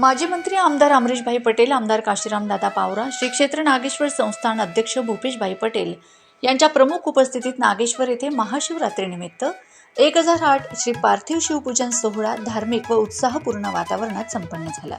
माजी मंत्री आमदार अमरीशभाई पटेल आमदार काशीरामदादा पावरा श्री क्षेत्र नागेश्वर संस्थान अध्यक्ष भूपेशभाई पटेल यांच्या प्रमुख उपस्थितीत नागेश्वर येथे महाशिवरात्रीनिमित्त एक हजार आठ श्री पार्थिव शिवपूजन सोहळा धार्मिक व उत्साहपूर्ण वातावरणात संपन्न झाला.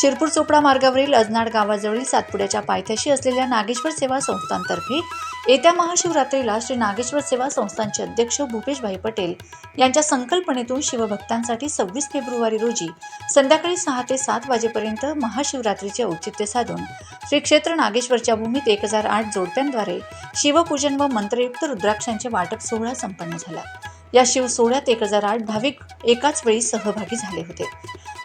शिरपूर चोपडा मार्गावरील अजनाड गावाजवळील सातपुड्याच्या पायथ्याशी असलेल्या नागेश्वर सेवा संस्थांतर्फे येत्या महाशिवरात्रीला श्री नागेश्वर सेवा संस्थांचे अध्यक्ष भूपेशभाई पटेल यांच्या संकल्पनेतून शिवभक्तांसाठी सव्वीस फेब्रुवारी रोजी संध्याकाळी सहा ते सात वाजेपर्यंत महाशिवरात्रीचे औचित्य साधून श्री क्षेत्र नागेश्वरच्या भूमीत एक हजार आठ जोडप्यांद्वारे शिवपूजन व मंत्रयुक्त रुद्राक्षांचे वाटप सोहळा संपन्न झाला. या शिवसोहळ्यात एक हजार आठ भाविक एकाच वेळी सहभागी झाले होते.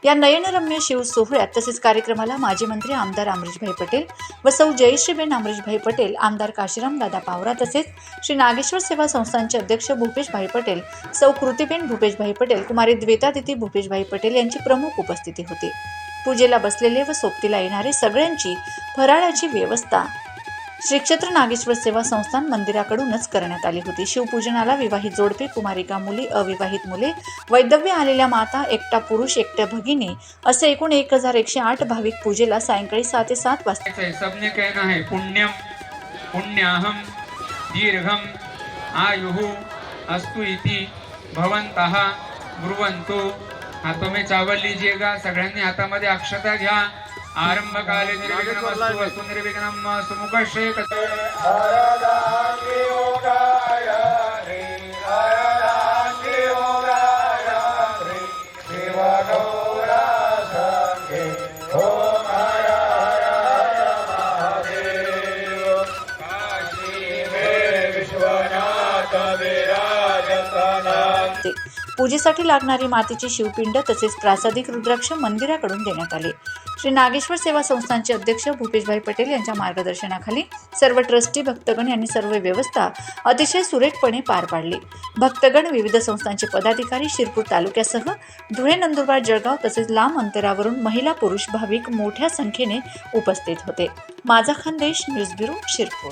या नयनरम्य शिव सोहळ्यात तसेच कार्यक्रमाला माजी मंत्री आमदार अमरीशभाई पटेल व सौ जयश्रीबेन अमरीशभाई पटेल आमदार काशीराम दादा पावरा तसेच श्री नागेश्वर सेवा संस्थांचे अध्यक्ष भूपेशभाई पटेल सौ कृतीबेन भूपेशभाई पटेल कुमारी द्वेतादिती भूपेशभाई पटेल यांची प्रमुख उपस्थिती होती. पूजेला बसलेले व सोबतीला येणारे सगळ्यांची फराळाची व्यवस्था श्री क्षेत्र नागेश्वर सेवा संस्थान मंदिराकडूनच करण्यात आली होती. शिवपूजनाला विवाहित जोडपे कुमारिका मुली अविवाहित मुले वैदव्य आलेल्या माता एकटा पुरुष एकट्या भगिनी असे एकूण एक हजार एकशे आठ भाविक पूजेला सायंकाळी सात ते सात वाजता सबने कहना है पुण्यम पुण्याहम दीर्घम आयुः अस्तु इति भवन्तः ब्रुवन्तु. हाथों में चावल लीजिएगा सगळ्यांनी हातामध्ये अक्षता घ्या. आरंभ काले निर्विघ्नमस्तु वस्तु निर्विघ्नम सुमुख पूजेसाठी लागणारी मातीची शिवपिंड तसेच प्रासादिक रुद्राक्ष मंदिराकडून देण्यात आले. श्री नागेश्वर सेवा संस्थांचे अध्यक्ष भूपेशभाई पटेल यांच्या मार्गदर्शनाखाली सर्व ट्रस्टी भक्तगण यांनी सर्व व्यवस्था अतिशय सुरेखपणे पार पाडली. भक्तगण विविध संस्थांचे पदाधिकारी शिरपूर तालुक्यासह धुळे नंदुरबार जळगाव तसेच लांब अंतरावरून महिला पुरुष भाविक मोठ्या संख्येने उपस्थित होते. माझा खानदेश न्यूज ब्युरो शिरपूर.